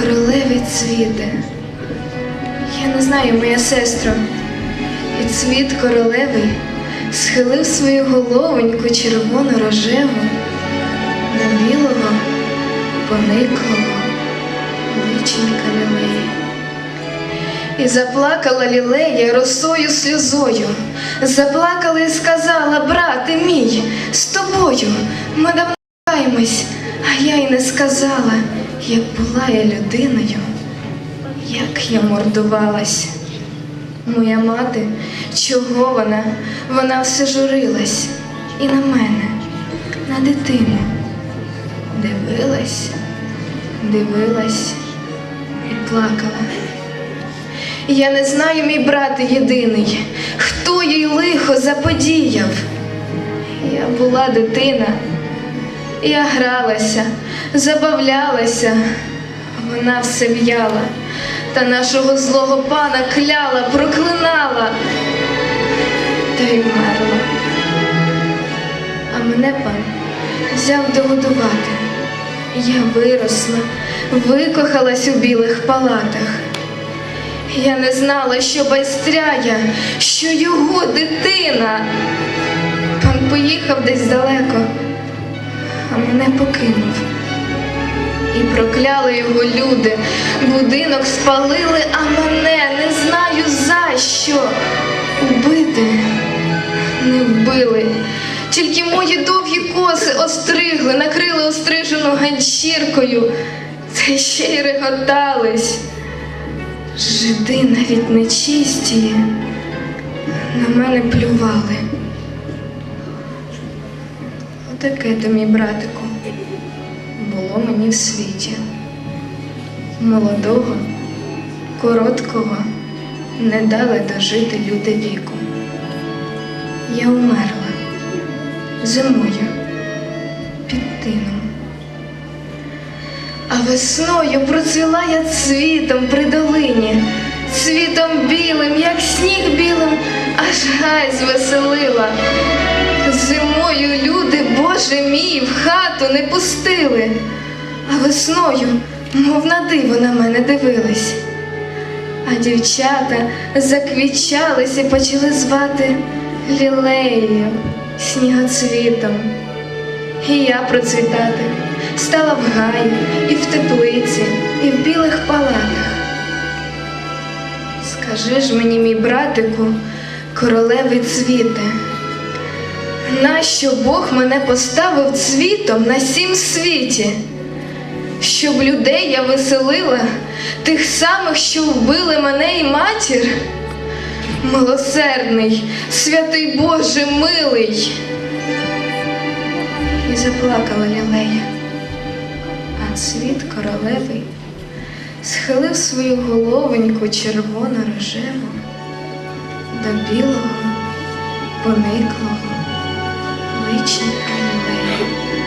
королеві цвіте. Я не знаю, моя сестро, і цвіт королевий схилив свою головоньку червоно рожеву до білого, пониклого личенька лілеї. І заплакала лілея росою сльозою, заплакала і сказала, брате мій, з тобою ми давно каємось, а я й не сказала, як була я людиною, як я мордувалась. Моя мати, чого вона? Вона все журилась і на мене, на дитину. Дивилась, дивилась і плакала. Я не знаю, мій брат єдиний, хто їй лихо заподіяв. Я була дитина, я гралася, забавлялася, вона все в'яла, та нашого злого пана кляла, проклинала та й вмерла. А мене пан взяв догодувати. Я виросла, викохалась у білих палатах. Я не знала, що байстряя, що його дитина. Пан поїхав десь далеко, мене покинув. І прокляли його люди, будинок спалили, а мене не знаю за що. Убити не вбили. Тільки мої довгі коси остригли, накрили острижену ганчіркою, та ще й реготались. Жиди навіть нечисті на мене плювали. Отаке то, мій братику, було мені в світі. Молодого, короткого не дали дожити люди віку. Я умерла зимою під тином. А весною процвіла я цвітом при долині, цвітом білим, як сніг білим, аж гай звеселила. Мій, в хату не пустили, а весною, мов на диво на мене дивились. А дівчата заквічались і почали звати лілеєю, снігоцвітом. І я процвітати стала в гаї, і в теплиці, і в білих палатах. Скажи ж мені, мій братику, королеви цвіте, нащо Бог мене поставив цвітом на сім світі, щоб людей я веселила, тих самих, що вбили мене і матір? Милосердний, святий Боже милий. І заплакала лілея, а цвіт королевий схилив свою головоньку червоно рожеву до білого, пониклого reached anyway.